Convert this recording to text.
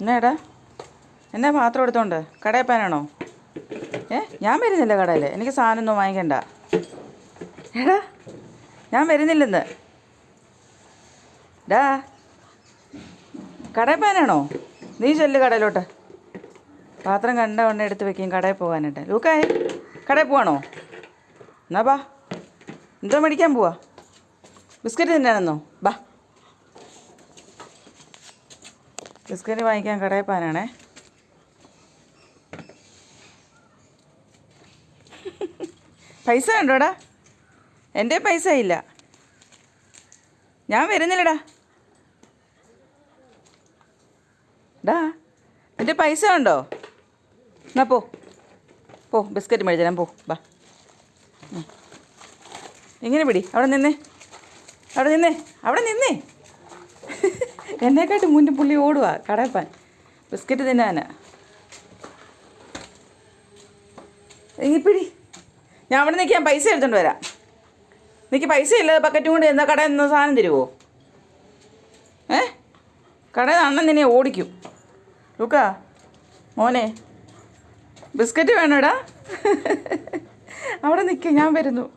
എന്നാടാ? എന്നാ പാത്രം എടുത്തോണ്ട്? കടയിൽ പോകാനാണോ? ഏ ഞാൻ വരുന്നില്ല കടയിൽ എനിക്ക് സാധനമൊന്നും വാങ്ങിക്കണ്ട. എടാ ഞാൻ വരുന്നില്ലെന്ന്. ഡാ കടയിൽ പോകാനാണോ? നീ ചെല്ല് കടയിലോട്ട്. പാത്രം കണ്ട ഉടനെ എടുത്ത് വെക്കും കടയിൽ പോകാനായിട്ട്. ലൂക്കായി കടയിൽ പോവാണോ? എന്നാ ബാ എന്തോ മേടിക്കാൻ പോവാ. ബിസ്ക്കറ്റ് തിന്നാണെന്നോ ബാ. ബിസ്ക്കറ്റ് വാങ്ങിക്കാൻ കടയിൽ പാനാണേ പൈസ ഉണ്ടോടാ? എന്റെ പൈസ ഇല്ല. ഞാൻ വരുന്നില്ലടാ. ഡാ എന്റെ പൈസ ഉണ്ടോ? എന്നാ പോ. പോ ബിസ്ക്കറ്റ് മേടിച്ചു തരാം പോ ബാ. ഇങ്ങനെ പിടി. അവിടെ നിന്നേ. അവിടെ നിന്നേ. അവിടെ നിന്നേ. എന്നെക്കാട്ട് മുന്നിൽ പുള്ളി ഓടുക കടയപ്പാൻ ബിസ്ക്കറ്റ് തിന്നാനാ. പിടി. ഞാൻ അവിടെ നിൽക്കാൻ പൈസ എടുത്തോണ്ട് വരാം. നിനക്ക് പൈസ ഇല്ല ബക്കറ്റും കൊണ്ട് എന്നാ കടയിൽ നിന്ന് സാധനം തരുമോ ഏ? കടയിൽ അണ്ണൻ നിന്നെ ഓടിക്കും. ലുക്ക മോനെ. ബിസ്ക്കറ്റ് വേണോടാ? അവിടെ നിൽക്കുക ഞാൻ വരുന്നു.